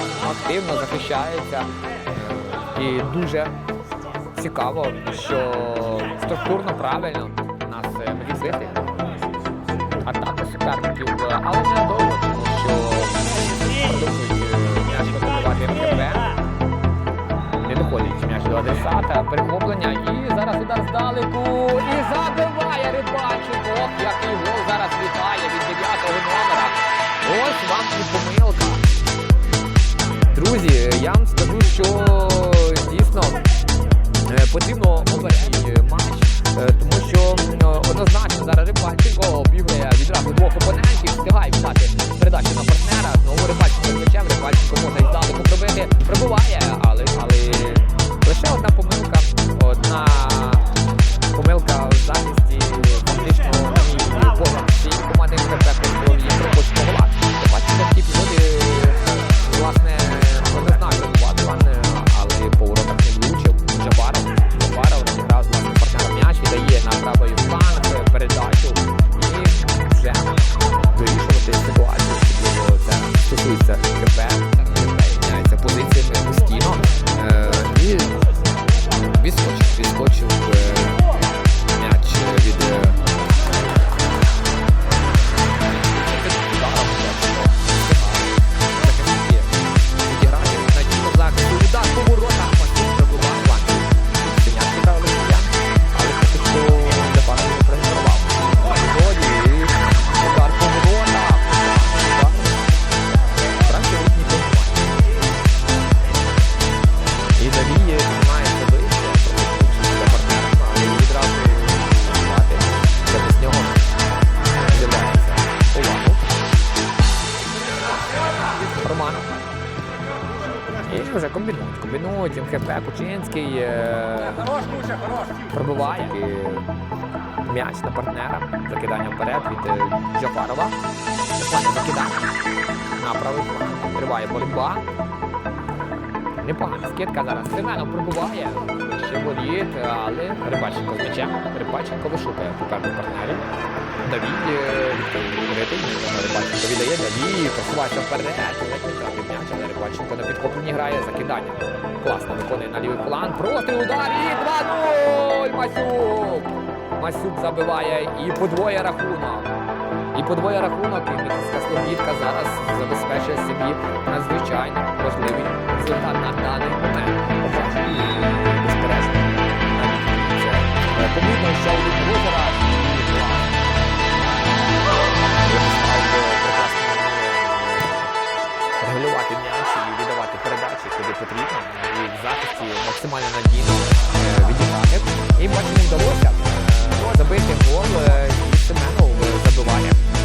подобається. Е, І дуже цікаво, що структурно правильно нас е, будуть бити. Атака суперників, е, але не довго, тому що продовжують е, м'яч контролювати. Не доходить м'яч до адресата, перехоплення і зараз удар здалеку. І забиває я вам скажу, що дійсно е, потрібно обережний матч, е, тому що однозначно зараз Рибальченко обіграє відразу двох опонентів, встигає віддати передачу на партнера. Знову Рибальченко з м'ячем, Рибальченко може і здалеку пробити, пробиває, але, але лише одна помилка, одна Комбінують МХП Кучинський. е, Пробиває м'яч на партнера. Закидання вперед від е, Джафарова. Закидання. На правий фланг. Триває боротьба. Непогана скидка зараз. Семенов пробуває. Ще воріт, але Рибаченко з м'ячем. Рибаченко вишукає попереду партнерів. Давід е, відкритий. Рибаченко віддає. Давід просувається вперед. Втратив м'яч, але Рибаченко на підхопленні грає закидання. Класно виконує на лівий план. Простий удар і 2-0! Масюк! Масюк забиває і подвоє рахунок. І подвоє рахунок, і Микільська Слобідка зараз забезпечує собі надзвичайно важливий результат на даний момент. Побачимо, безперечно, е, помітно, що у і вміє регулювати м'яч і віддавати передачі, куди потрібно. І в захисті максимально надійно е, відіграти. І бачимо, їм вдалося е, забити гол і Семенов е,